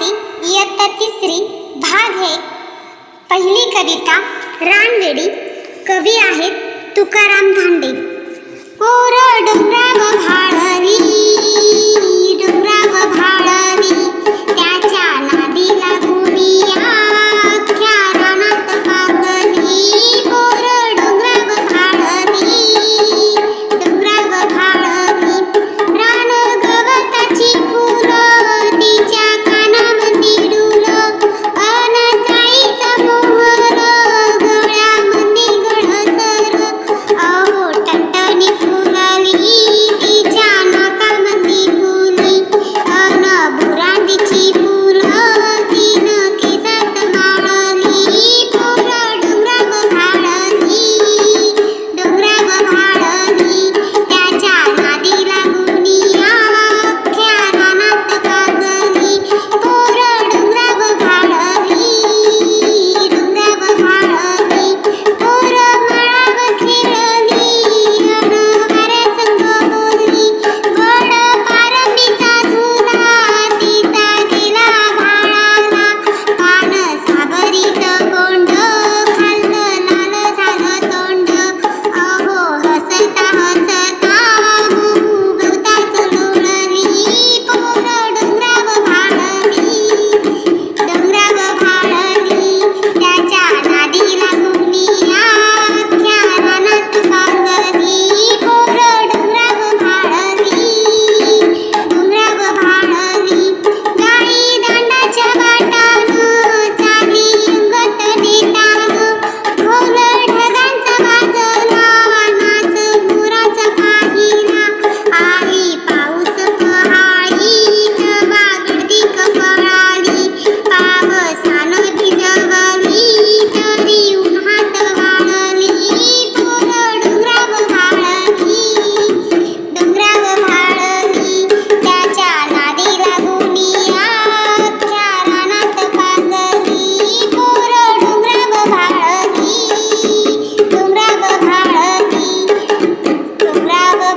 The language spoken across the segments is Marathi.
होती इयत्ता तिसरी भाग हे. पहिली कविता रानवेडी. कवी आहेत तुकाराम धांडे.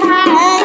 high.